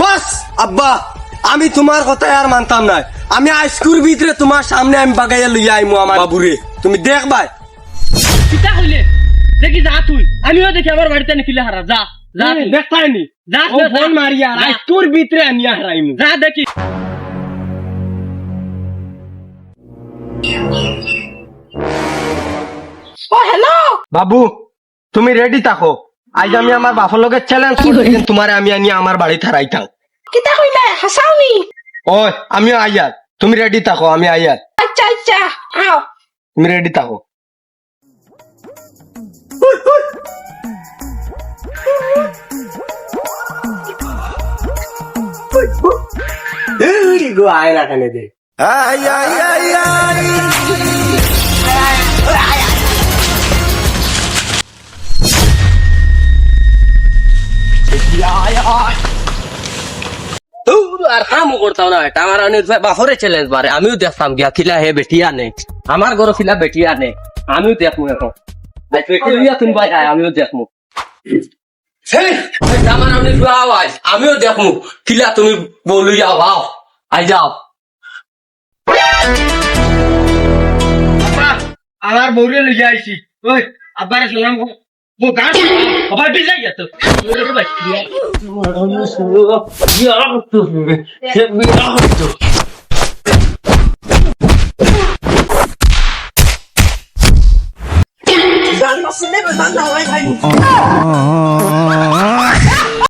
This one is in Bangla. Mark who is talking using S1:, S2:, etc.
S1: বাস আব্বা আমি তোমার কথা আর মানতাম না। আমি আইসকুর ভিতরে তোমার সামনে আমি বাগাইয়া লইয়া আইমু আমার বাবুরে। তুমি দেখবাই
S2: কিতা কইলে? দেখি যা তুই। আমিও দেখি আমার বাড়িতে নিখিলে হারা যা যা তুই।
S1: দেখতাইনি
S2: যা তুই,
S1: ফোন। মারিয়া
S2: যা।
S1: আইসকুর ভিতরে আনিয়া হারাইমু।
S2: যা দেখি।
S3: ও হ্যালো
S1: বাবু তুমি রেডি থাকো। আজ আমি আমার বাপর লগে চ্যালেঞ্জ করছি তোমার আমি আনি আমার বাড়ি থারাইতাম
S3: কিতা কইলে? হাসাওনি?
S1: ওই আমিও আইয়ার। তুমি রেডি থাকো আমি আইয়ার।
S3: আচ্ছা আচ্ছা আও।
S1: তুমি রেডি থাকো। গো আয়না খানে দে।
S2: আমার আমিও দেখতাম গিয়া, খিলা হে বেটিয়া নে। আমার ঘর খিলা বেটিয়া নে। আমিও দেখমু এখন। আমিও দেখমু। আমিও দেখমু। খিলা তুমি বলুইয়া ভাও আই যাও।
S1: আমার বউরে লইয়া ওই, আব্বারে সালাম কর বউ গান আবার বিজাই গেত
S3: জান মাসে নেবে জান না ভাই ভাই